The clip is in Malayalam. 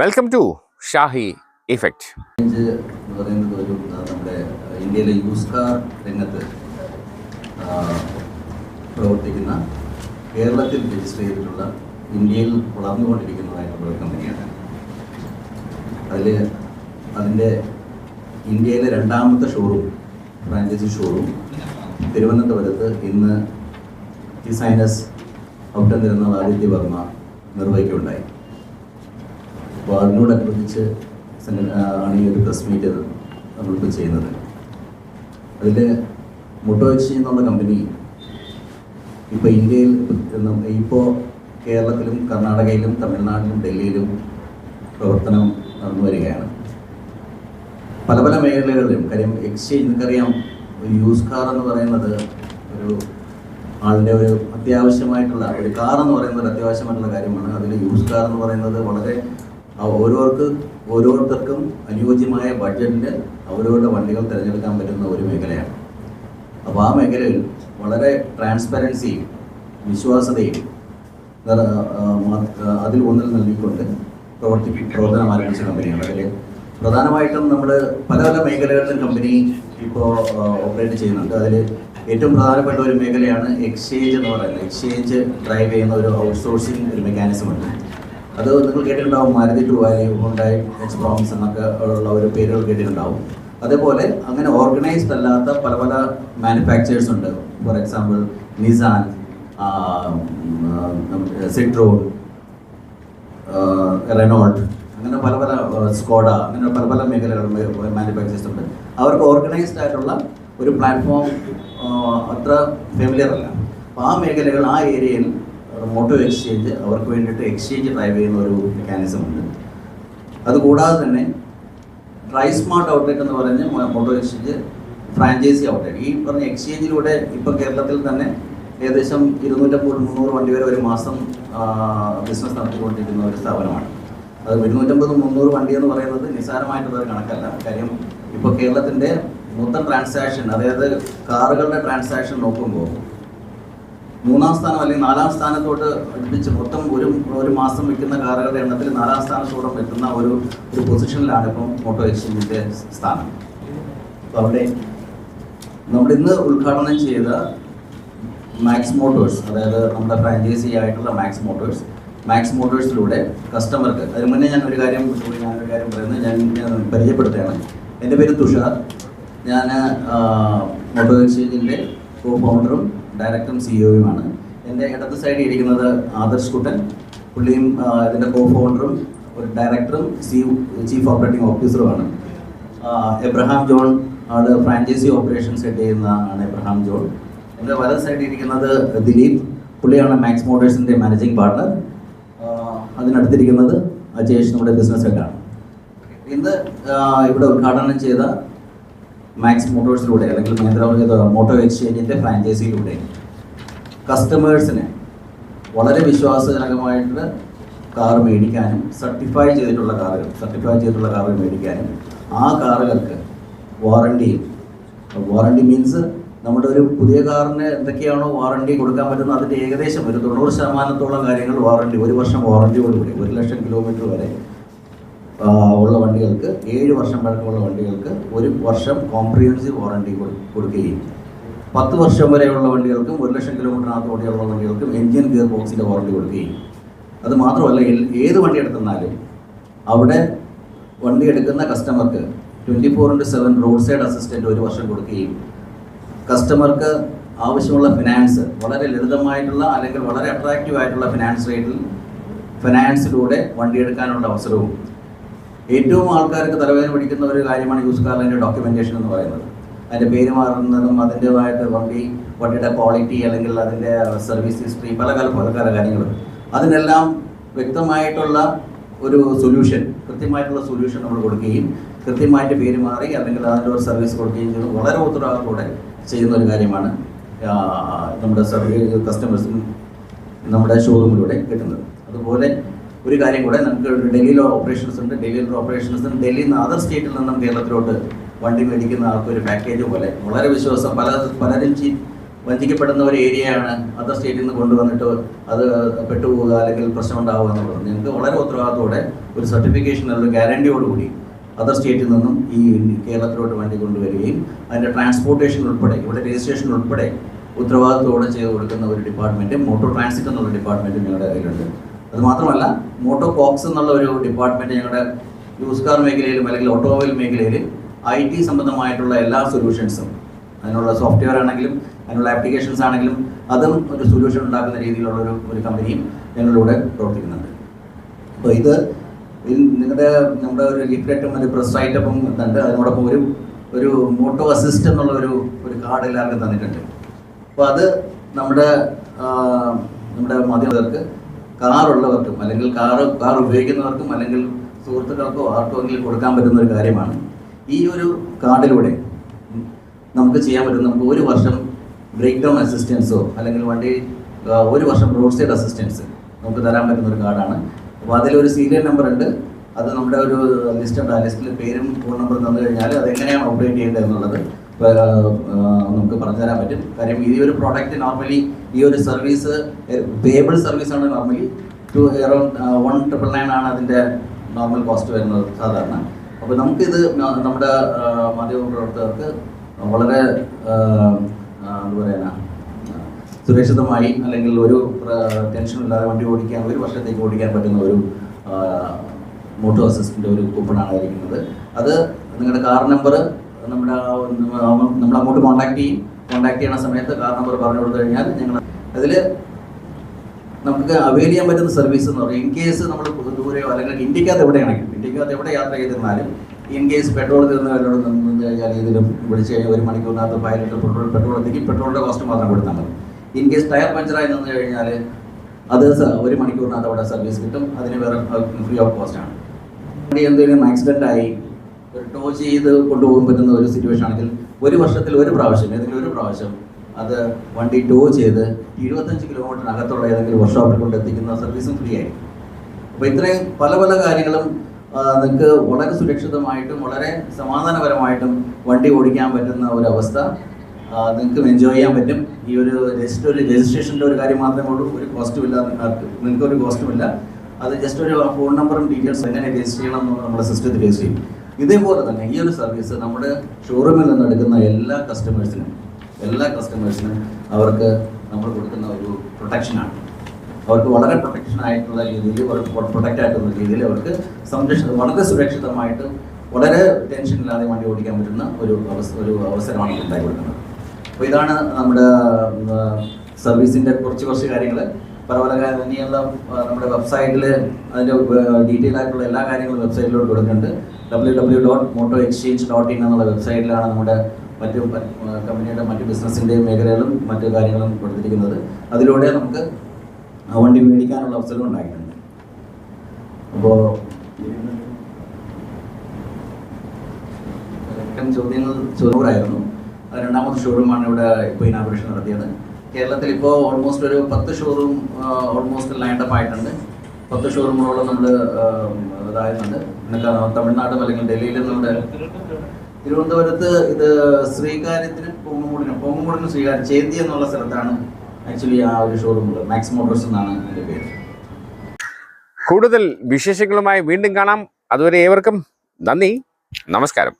വെൽക്കം ടു ഷാഹി ഇഫക്റ്റ് എന്ന് പറയുന്നത് ഒരു നമ്മുടെ ഇന്ത്യയിലെ യൂസ് കാർ രംഗത്ത് പ്രവർത്തിക്കുന്ന കേരളത്തിൽ രജിസ്റ്റർ ചെയ്തിട്ടുള്ള ഇന്ത്യയിൽ വളർന്നുകൊണ്ടിരിക്കുന്നതായിട്ടുള്ള ഒരു കമ്പനിയാണ്. അതിൽ അതിന്റെ ഇന്ത്യയിലെ രണ്ടാമത്തെ ഷോറൂം ഫ്രാഞ്ചൈസി ഷോറൂം തിരുവനന്തപുരത്ത് ഇന്ന് ഡിസൈനേഴ്സ് ഔട്ടം തരുന്ന ആദിത്യ വർമ്മ നിർവഹിക്കുകയുണ്ടായി. അപ്പോൾ അതിനോടനുബന്ധിച്ച് ആണ് ഈ ഒരു പ്രസ് മീറ്റ് നമ്മളിപ്പോൾ ചെയ്യുന്നത്. അതിൽ മുട്ടോച്ചി എന്നുള്ള കമ്പനി ഇപ്പോൾ ഇന്ത്യയിൽ ഇപ്പോൾ കേരളത്തിലും കർണാടകയിലും തമിഴ്നാട്ടിലും ഡൽഹിയിലും പ്രവർത്തനം നടന്നു വരികയാണ്. പല പല മേഖലകളിലും കാര്യം എക്സ്ചേഞ്ച് നിങ്ങൾക്കറിയാം യൂസ് കാർ എന്ന് പറയുന്നത് ഒരു ആളിന്റെ ഒരു അത്യാവശ്യമായിട്ടുള്ള ഒരു കാർ എന്ന് പറയുന്നത് ഒരു അത്യാവശ്യമായിട്ടുള്ള കാര്യമാണ്. അതിൽ യൂസ് കാർ എന്ന് പറയുന്നത് വളരെ ഓരോർക്ക് ഓരോരുത്തർക്കും അനുയോജ്യമായ ബഡ്ജറ്റിൽ അവരവരുടെ വണ്ടികൾ തിരഞ്ഞെടുക്കാൻ പറ്റുന്ന ഒരു മേഖലയാണ്. അപ്പോൾ ആ മേഖലയിൽ വളരെ ട്രാൻസ്പെറൻസിയും വിശ്വാസതയും അതിൽ ഊന്നൽ നൽകിക്കൊണ്ട് പ്രവർത്തി പ്രവർത്തനം ആരംഭിച്ച കമ്പനിയാണ്. അതിൽ പ്രധാനമായിട്ടും നമ്മൾ പല പല മേഖലകളിലും കമ്പനി ഇപ്പോൾ ഓപ്പറേറ്റ് ചെയ്യുന്നുണ്ട്. അതിൽ ഏറ്റവും പ്രധാനപ്പെട്ട ഒരു മേഖലയാണ് എക്സ്ചേഞ്ച് എന്ന് പറയുന്നത്. എക്സ്ചേഞ്ച് ഡ്രൈവ് ചെയ്യുന്ന ഒരു ഔട്ട്സോഴ്സിംഗ് ഒരു മെക്കാനിസം ഉണ്ട്. അത് നിങ്ങൾ കേട്ടിട്ടുണ്ടാവും മാരുതി പ്രോമിസ് എന്നൊക്കെ ഉള്ള ഒരു പേരുകൾ കേട്ടിട്ടുണ്ടാവും. അതേപോലെ അങ്ങനെ ഓർഗനൈസ്ഡ് അല്ലാത്ത പല പല മാനുഫാക്ചേഴ്സ് ഉണ്ട്. For example Nissan Citroen Renault അങ്ങനെ പല പല സ്കോഡ അങ്ങനെ പല പല മേഖലകൾ മാനുഫാക്ചേഴ്സ് ഉണ്ട്. അവർക്ക് ഓർഗനൈസ്ഡ് ആയിട്ടുള്ള ഒരു പ്ലാറ്റ്ഫോം അത്ര ഫെമിലിയർ അല്ല. അപ്പോൾ ആ മേഖലകൾ ആ ഏരിയയിൽ മോട്ടോ എക്സ്ചേഞ്ച് അവർക്ക് വേണ്ടിയിട്ട് എക്സ്ചേഞ്ച് ഡ്രൈവ് ചെയ്യുന്ന ഒരു മെക്കാനിസം ഉണ്ട്. അതുകൂടാതെ തന്നെ ഡ്രൈ സ്മാർട്ട് ഔട്ട്ലെറ്റ് എന്ന് പറഞ്ഞ് മോട്ടോ എക്സ്ചേഞ്ച് ഫ്രാഞ്ചൈസി ഔട്ട്ലെറ്റ് ഈ പറഞ്ഞ എക്സ്ചേഞ്ചിലൂടെ ഇപ്പോൾ കേരളത്തിൽ തന്നെ ഏകദേശം ഇരുന്നൂറ്റമ്പത് മുന്നൂറ് വണ്ടി വരെ ഒരു മാസം ബിസിനസ് നടത്തിക്കൊണ്ടിരിക്കുന്ന ഒരു സ്ഥാപനമാണ്. അത് ഇരുന്നൂറ്റമ്പത് മുന്നൂറ് വണ്ടി എന്ന് പറയുന്നത് നിസ്സാരമായിട്ടുള്ള കണക്കല്ല. കാര്യം ഇപ്പോൾ കേരളത്തിന്റെ മൊത്തം ട്രാൻസാക്ഷൻ അതായത് കാറുകളുടെ ട്രാൻസാക്ഷൻ നോക്കുമ്പോൾ മൂന്നാം സ്ഥാനം അല്ലെങ്കിൽ നാലാം സ്ഥാനത്തോട്ട് അടുപ്പിച്ച് മൊത്തം ഒരു ഒരു മാസം വിൽക്കുന്ന കാറുകളുടെ എണ്ണത്തിൽ നാലാം സ്ഥാനത്തോടെ എത്തുന്ന ഒരു ഒരു പൊസിഷനിലാണ് ഇപ്പം മോട്ടോ എക്സ്ചേഞ്ചിന്റെ സ്ഥാനം. അപ്പോൾ അവിടെ നമ്മൾ ഇന്ന് ഉദ്ഘാടനം ചെയ്ത മാക്സ് മോട്ടോഴ്സ് അതായത് നമ്മുടെ ഫ്രാഞ്ചൈസി ആയിട്ടുള്ള മാക്സ് മോട്ടോഴ്സ് മാക്സ് മോട്ടോഴ്സിലൂടെ കസ്റ്റമർക്ക് അതിന് മുന്നേ ഞാൻ ഒരു കാര്യം ഞാനൊരു കാര്യം പറയുന്നത് ഞാൻ പരിചയപ്പെടുത്തുകയാണ്. എന്റെ പേര് തുഷാർ. ഞാൻ മോട്ടോ എക്സ്ചേഞ്ചിന്റെ കോ ഫൗണ്ടറും ഡയറക്ടറും സിഇഒയുമാണ് എന്റെ ഇടത്ത് സൈഡിൽ ഇരിക്കുന്നത് ആദർശ് കുട്ടൻ. പുള്ളിയും ഇതിന്റെ കോ ഫൗണ്ടറും ഒരു ഡയറക്ടറും സി ചീഫ് ഓപ്പറേറ്റിംഗ് ഓഫീസറുമാണ് എബ്രഹാം ജോൺ ആൾ ഫ്രാഞ്ചൈസി ഓപ്പറേഷൻസ് ഹെഡ് ചെയ്യുന്ന ആണ് എബ്രഹാം ജോൺ. എന്റെ വലത് സൈഡിൽ ഇരിക്കുന്നത് ദിലീപ്. പുള്ളിയാണ് മാക്സ് മോട്ടേഴ്സിന്റെ മാനേജിംഗ് പാർട്ണർ അതിനടുത്തിരിക്കുന്നത് അജേഷ് നമ്മുടെ ബിസിനസ് ഹെഡാണ് ഇന്ന് ഇവിടെ ഉദ്ഘാടനം ചെയ്ത മാക്സ് മോട്ടോഴ്സിലൂടെ അല്ലെങ്കിൽ മഹേന്ദ്ര മോട്ടോ എക്സ്ചേഞ്ചിന്റെ ഫ്രാഞ്ചൈസിയിലൂടെ കസ്റ്റമേഴ്സിന് വളരെ വിശ്വാസജനകമായിട്ട് കാർ മേടിക്കാനും സർട്ടിഫൈ ചെയ്തിട്ടുള്ള കാറുകൾ സർട്ടിഫൈ ചെയ്തിട്ടുള്ള കാറുകൾ മേടിക്കാനും ആ കാറുകൾക്ക് വാറണ്ടിയും വാറണ്ടി മീൻസ് നമ്മുടെ ഒരു പുതിയ കാറിന് എന്തൊക്കെയാണോ വാറണ്ടി കൊടുക്കാൻ പറ്റുന്നത് അതിന്റെ ഏകദേശം ഒരു തൊണ്ണൂറ് ശതമാനത്തോളം കാര്യങ്ങൾ വാറണ്ടി ഒരു വർഷം വാറണ്ടിയോടുകൂടി ഒരു ലക്ഷം കിലോമീറ്റർ വരെ ഉള്ള വണ്ടികൾക്ക് ഏഴ് വർഷം പഴക്കമുള്ള വണ്ടികൾക്ക് ഒരു വർഷം കോംപ്രിഹെൻസീവ് വാറണ്ടി കൊടുക്കുകയും പത്ത് വർഷം വരെയുള്ള വണ്ടികൾക്കും ഒരു ലക്ഷം കിലോമീറ്ററിനകത്ത് ഓടിയുള്ള വണ്ടികൾക്കും എഞ്ചിൻ ഗിയർ ബോക്സിന്റെ വാറണ്ടി കൊടുക്കുകയും അത് മാത്രമല്ല ഏത് വണ്ടി എടുത്തെന്നാലും അവിടെ വണ്ടി എടുക്കുന്ന കസ്റ്റമർക്ക് twenty four into seven road side assistant ഒരു വർഷം കൊടുക്കുകയും കസ്റ്റമർക്ക് ആവശ്യമുള്ള ഫിനാൻസ് വളരെ ലളിതമായിട്ടുള്ള അല്ലെങ്കിൽ വളരെ അട്രാക്റ്റീവ് ആയിട്ടുള്ള ഫിനാൻസ് റേറ്റിൽ ഫിനാൻസിലൂടെ വണ്ടി എടുക്കാനുള്ള അവസരവും ഏറ്റവും ആൾക്കാർക്ക് തലവേദന പിടിക്കുന്ന ഒരു കാര്യമാണ് യൂസ് കാറിന്റെ ഡോക്യുമെന്റേഷൻ എന്ന് പറയുന്നത്. അതിന്റെ പേര് മാറുന്നതും അതിന്റെതായിട്ട് വണ്ടി വണ്ടിയുടെ ക്വാളിറ്റി അല്ലെങ്കിൽ അതിന്റെ സർവീസ് ഹിസ്റ്ററി പല കാല പല കാര്യങ്ങളും. അതിനെല്ലാം വ്യക്തമായിട്ടുള്ള ഒരു സൊല്യൂഷൻ കൃത്യമായിട്ടുള്ള സൊല്യൂഷൻ നമ്മൾ കൊടുക്കുകയും കൃത്യമായിട്ട് പേര് മാറി അല്ലെങ്കിൽ അതിന്റെ ഒരു സർവീസ് കൊടുക്കുകയും ചെയ്യുന്നത് വളരെ ഉത്തരവാദിത്തോടെ ചെയ്യുന്ന ഒരു കാര്യമാണ് നമ്മുടെ സർവീസ് കസ്റ്റമേഴ്സിനും നമ്മുടെ ഷോറൂമിലൂടെ കിട്ടുന്നത്. അതുപോലെ ഒരു കാര്യം കൂടെ നമുക്ക് ഡൽഹിയിലെ ഓപ്പറേഷൻസ് ഉണ്ട് ഡൽഹിയിലെ ഓപ്പറേഷൻസ് ഡൽഹിയിൽ നിന്ന് അതർ സ്റ്റേറ്റിൽ നിന്നും കേരളത്തിലോട്ട് വണ്ടി മേടിക്കുന്ന ആൾക്ക് ഒരു പാക്കേജ് പോലെ. വളരെ വിശ്വാസം. പല പലരും ചീ വഞ്ചിക്കപ്പെടുന്ന ഒരു ഏരിയയാണ് അതർ സ്റ്റേറ്റിൽ നിന്ന് കൊണ്ടുവന്നിട്ട് അത് പെട്ടുപോകുക അല്ലെങ്കിൽ പ്രശ്നം ഉണ്ടാവുക എന്നുള്ളത് നിങ്ങൾക്ക് വളരെ ഉത്തരവാദിത്തോടെ ഒരു സർട്ടിഫിക്കേഷൻ അല്ലെങ്കിൽ ഗ്യാരണ്ടിയോടുകൂടി അതർ സ്റ്റേറ്റിൽ നിന്നും ഈ കേരളത്തിലോട്ട് വണ്ടി കൊണ്ടുവരികയും അതിന്റെ ട്രാൻസ്പോർട്ടേഷൻ ഉൾപ്പെടെ ഇവിടെ രജിസ്ട്രേഷൻ ഉൾപ്പെടെ ഉത്തരവാദിത്തോടെ ചെയ്ത് കൊടുക്കുന്ന ഒരു ഡിപ്പാർട്ട്മെന്റ് മോട്ടോർ ട്രാൻസിറ്റ് എന്നുള്ള ഡിപ്പാർട്ട്മെന്റ് ഞങ്ങളുടെ കയ്യിലുണ്ട്. അത് മാത്രമല്ല മോട്ടോ കോക്സ് എന്നുള്ള ഒരു ഡിപ്പാർട്ട്മെന്റ് ഞങ്ങളുടെ യൂസ് കാർ മേഖലയിലും അല്ലെങ്കിൽ ഓട്ടോമൊബൈൽ മേഖലയിലും ഐ ടി സംബന്ധമായിട്ടുള്ള എല്ലാ സൊല്യൂഷൻസും അതിനുള്ള സോഫ്റ്റ്വെയർ ആണെങ്കിലും അതിനുള്ള ആപ്ലിക്കേഷൻസ് ആണെങ്കിലും അതും ഒരു സൊല്യൂഷൻ ഉണ്ടാക്കുന്ന രീതിയിലുള്ള ഒരു ഒരു കമ്പനിയും ഞങ്ങളിലൂടെ പ്രവർത്തിക്കുന്നുണ്ട്. അപ്പോൾ ഇത് നിങ്ങളുടെ നമ്മുടെ ഒരു ലീഫ്ലെറ്റും ഒരു പ്രസ് റൈറ്റപ്പും ഉണ്ട് അതിനോടൊപ്പം ഒരു ഒരു മോട്ടോ അസിസ്റ്റ് എന്നുള്ള ഒരു ഒരു കാർഡ് എല്ലാവർക്കും തന്നിട്ടുണ്ട്. അപ്പോൾ അത് നമ്മുടെ നമ്മുടെ മാധ്യമർക്ക് കാറുള്ളവർക്കും അല്ലെങ്കിൽ കാർ കാർ ഉപയോഗിക്കുന്നവർക്കും അല്ലെങ്കിൽ സുഹൃത്തുക്കൾക്കോ ആർക്കെങ്കിലും കൊടുക്കാൻ പറ്റുന്ന ഒരു കാര്യമാണ്. ഈ ഒരു കാർഡിലൂടെ നമുക്ക് ചെയ്യാൻ പറ്റും നമുക്ക് ഒരു വർഷം ബ്രേക്ക് ഡൗൺ അസിസ്റ്റൻസോ അല്ലെങ്കിൽ വണ്ടി ഒരു വർഷം റോഡ് സൈഡ് അസിസ്റ്റൻസ് നമുക്ക് തരാൻ പറ്റുന്ന ഒരു കാർഡാണ്. അപ്പോൾ അതിലൊരു സീരിയൽ നമ്പർ ഉണ്ട്. അത് നമ്മുടെ ഒരു ലിസ്റ്റ് ഉണ്ട്. ആ ലിസ്റ്റിൽ പേരും ഫോൺ നമ്പറും തന്നു കഴിഞ്ഞാൽ അത് എങ്ങനെയാണ് ഓപ്പറേറ്റ് ചെയ്യേണ്ടത് എന്നുള്ളത് നമുക്ക് പറഞ്ഞു തരാൻ പറ്റും. കാര്യം ഈ ഒരു പ്രോഡക്റ്റ് നോർമലി ഈ ഒരു സർവീസ് പേബിൾ സർവീസ് ആണ് normally two around one triple nine ആണ് അതിന്റെ നോർമൽ കോസ്റ്റ് വരുന്നത് സാധാരണ. അപ്പോൾ നമുക്കിത് നമ്മുടെ മാധ്യമ പ്രവർത്തകർക്ക് വളരെ എന്താ പറയുക സുരക്ഷിതമായി അല്ലെങ്കിൽ ഒരു ടെൻഷൻ ഇല്ലാതെ വണ്ടി ഓടിക്കാൻ ഒരു വർഷത്തേക്ക് ഓടിക്കാൻ പറ്റുന്ന ഒരു മോട്ടോ അസിസ്റ്റന്റ് ഒരു കൂപ്പണാണ് ഇരിക്കുന്നത് അത് നിങ്ങളുടെ കാർ നമ്പർ നമ്മുടെ ആ നമ്മ- നമ്മൾ അങ്ങോട്ട് കോൺടാക്ട് ചെയ്യും. കോൺടാക്ട് ചെയ്യണ സമയത്ത് കാർ നമ്പർ പറഞ്ഞു കൊടുത്തു കഴിഞ്ഞാൽ ഞങ്ങൾ അതിൽ നമുക്ക് അവൈൽ ചെയ്യാൻ പറ്റുന്ന സർവീസ് എന്ന് പറയും. ഇൻ കേസ് നമ്മൾ ദൂരെയോ അല്ലെങ്കിൽ ഇന്ത്യക്കകത്ത് എവിടെയാണെങ്കിലും ഇന്ത്യക്കകത്ത് എവിടെ യാത്ര ചെയ്തിരുന്നാലും ഇൻ കേസ് പെട്രോൾ തീർന്നവരോട് കഴിഞ്ഞാൽ ഇതിലും വിളിച്ച് കഴിഞ്ഞാൽ ഒരു മണിക്കൂറിനകത്ത് ഫൈവ് ലിറ്റർ പെട്രോൾ പെട്രോൾ എത്തിക്കും പെട്രോളിന്റെ കോസ്റ്റ് മാത്രം കൊടുത്താൽ മതി. ഇൻ കേസ് ടയർ പഞ്ചറായി നിന്ന് കഴിഞ്ഞാൽ അത് ഒരു മണിക്കൂറിനകത്ത് അവിടെ സർവീസ് കിട്ടും. അതിന് വേറെ ഫ്രീ ഓഫ് കോസ്റ്റ് ആണ്. എന്തെങ്കിലും ആക്സിഡന്റ് ആയി ടോ ചെയ്ത് കൊണ്ടുപോകാൻ പറ്റുന്ന ഒരു സിറ്റുവേഷൻ ആണെങ്കിൽ ഒരു വർഷത്തിൽ ഒരു പ്രാവശ്യം ഏതെങ്കിലും ഒരു പ്രാവശ്യം അത് വണ്ടി ടോ ചെയ്ത് ഇരുപത്തഞ്ച് കിലോമീറ്ററിനകത്തുള്ള ഏതെങ്കിലും വർക്ക്ഷോപ്പിൽ കൊണ്ട് എത്തിക്കുന്ന സർവീസും ഫ്രീ ആയി അപ്പോൾ ഇത്രയും പല പല കാര്യങ്ങളും നിങ്ങൾക്ക് വളരെ സുരക്ഷിതമായിട്ടും വളരെ സമാധാനപരമായിട്ടും വണ്ടി ഓടിക്കാൻ പറ്റുന്ന ഒരു അവസ്ഥ നിങ്ങൾക്ക് എൻജോയ് ചെയ്യാൻ പറ്റും. ഈ ഒരു ജസ്റ്റ് ഒരു രജിസ്ട്രേഷന്റെ ഒരു കാര്യം മാത്രമേ ഉള്ളൂ. ഒരു കോസ്റ്റും ഇല്ല നിങ്ങൾക്ക് നിങ്ങൾക്ക് ഒരു കോസ്റ്റും ഇല്ല. അത് ജസ്റ്റ് ഒരു ഫോൺ നമ്പറും ഡീറ്റെയിൽസ് എങ്ങനെ രജിസ്റ്റർ ചെയ്യണം എന്നുള്ള നമ്മുടെ സിസ്റ്റത്തിൽ രജിസ്റ്റർ ചെയ്യും. ഇതേപോലെ തന്നെ ഈ ഒരു സർവീസ് നമ്മുടെ ഷോറൂമിൽ നിന്ന് എടുക്കുന്ന എല്ലാ കസ്റ്റമേഴ്സിനും എല്ലാ കസ്റ്റമേഴ്സിനും അവർക്ക് നമ്മൾ കൊടുക്കുന്ന ഒരു പ്രൊട്ടക്ഷനാണ് അവർക്ക് വളരെ പ്രൊട്ടക്ഷൻ ആയിട്ടുള്ള രീതിയിൽ പ്രൊട്ടക്റ്റ് ആയിട്ടുള്ള രീതിയിൽ അവർക്ക് സംരക്ഷണം വളരെ സുരക്ഷിതമായിട്ട് വളരെ ടെൻഷൻ ഇല്ലാതെ വണ്ടി ഓടിക്കാൻ പറ്റുന്ന ഒരു അവസ ഒരു അവസരമാണ് ഉണ്ടായി കൊടുക്കുന്നത്. അപ്പോൾ ഇതാണ് നമ്മുടെ സർവീസിന്റെ കുറച്ച് കുറച്ച് കാര്യങ്ങൾ പല പല കാര്യം ഇനിയുള്ള നമ്മുടെ വെബ്സൈറ്റിൽ അതിന്റെ ഡീറ്റെയിൽ ആയിട്ടുള്ള എല്ലാ കാര്യങ്ങളും വെബ്സൈറ്റിലോട്ട് കൊടുക്കുന്നുണ്ട്. W W dot moto exchange dot in എന്നുള്ള വെബ്സൈറ്റിലാണ് നമ്മുടെ മറ്റു കമ്പനിയുടെ മറ്റു ബിസിനസ്സിന്റെയും മേഖലകളും മറ്റു കാര്യങ്ങളും കൊടുത്തിരിക്കുന്നത്. അതിലൂടെ നമുക്ക് വണ്ടി മേടിക്കാനുള്ള അവസരം ഉണ്ടായിട്ടുണ്ട്. അപ്പോൾ ചോദ്യങ്ങൾ ചോദ്യങ്ങളായിരുന്നു രണ്ടാമത്തെ ഷോറൂമാണ് ഇവിടെ ഇപ്പോൾ ഇനാഗുറേഷൻ നടത്തിയത്. കേരളത്തിൽ ഇപ്പോൾ ഓൾമോസ്റ്റ് ഒരു പത്ത് ഷോറൂം ഓൾമോസ്റ്റ് ലൈൻഡപ്പ് ആയിട്ടുണ്ട്. പത്ത് ഷോറൂമുകളോളം നമ്മൾ ഇതായിട്ടുണ്ട് പിന്നെ തമിഴ്നാട് അല്ലെങ്കിൽ ഡൽഹിയിലും നമ്മുടെ തിരുവനന്തപുരത്ത് ഇത് ശ്രീകാര്യത്തിനും പൊങ്ങുമൂടിനും പൊങ്ങുമൂടിനും ശ്രീകാര്യം ചേന്തി എന്നുള്ള സ്ഥലത്താണ് ആക്ച്വലി ആ ഒരു ഷോറൂം ഉള്ളത്. മാക്സ് മോട്ടോഴ്സ് എന്നാണ് അതിന്റെ പേര്. കൂടുതൽ വിശേഷങ്ങളുമായി വീണ്ടും കാണാം. അതുവരെ ഏവർക്കും നന്ദി. നമസ്കാരം.